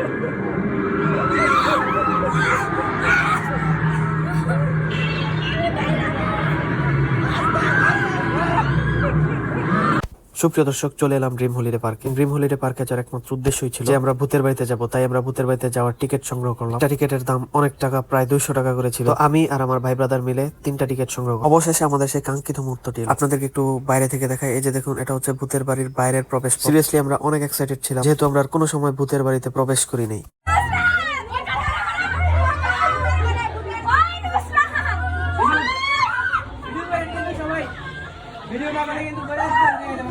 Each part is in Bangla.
Thank you. সুপ্রিয় দর্শক, চলে এলাম ড্রিম হলিডে পার্কে। ড্রিম হলিডে পার্কে যাওয়ার একমাত্র উদ্দেশ্যই ছিল যে আমরা ভূতের বাড়িতে যাব। তাই আমরা ভূতের বাড়িতে যাওয়ার টিকিট সংগ্রহ করলাম। টিকিটের দাম অনেক টাকা, প্রায় দুইশো টাকা করে ছিল। আমি আর আমার ভাই ব্রাদার মিলে তিনটা টিকিট সংগ্রহ। অবশেষে আমাদের সেই কাঙ্ক্ষিত মুহূর্তটি আপনাদেরকে একটু বাইরে থেকে দেখাই। এই যে দেখুন, এটা হচ্ছে ভূতের বাড়ির বাইরের প্রবেশ সিরিয়াসলি আমরা অনেক এক্সাইটেড ছিলাম। যেহেতু আমরা আর কোনো সময় ভূতের বাড়িতে প্রবেশ করি নাই। ভিডিও না করে কিন্তু করে আসতে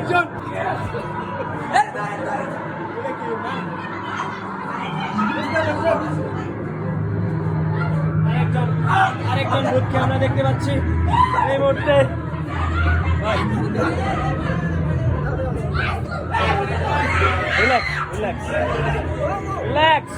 দেখুন আরেকজন ভূতকে আমরা দেখতে পাচ্ছি এই মুহূর্তে। রিল্যাক্স রিল্যাক্স রিল্যাক্স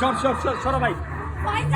সর সর সর সরো ভাই বন্ধ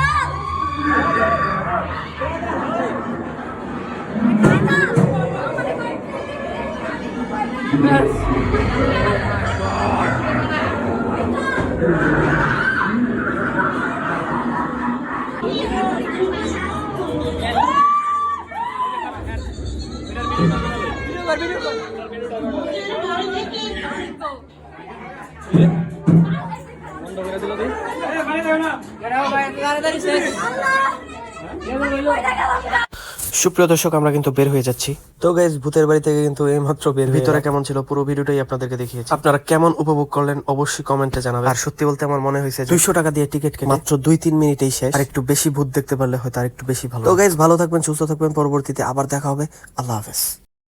সুপ্রিয় দর্শক আমরা কিন্তু বের হয়ে যাচ্ছি। তো গাইজ ভূতের বাড়ি থেকে কিন্তু এই মাত্র বের ভিতরে কেমন ছিল পুরো ভিডিওটাই আপনাদেরকে দেখিয়েছি। আপনারা কেমন উপভোগ করলেন অবশ্যই কমেন্টে জানাবেন। আর সত্যি বলতে আমার মনে হয়েছে দুইশো টাকা দিয়ে টিকিট কিনে মাত্র দুই তিন মিনিটেই শেষ। আর একটু বেশি ভূত দেখতে পারলে হয়তো আর একটু বেশি ভালো তো গাইজ ভালো থাকবেন সুস্থ থাকবেন। পরবর্তীতে আবার দেখা হবে। আল্লাহ হাফেজ।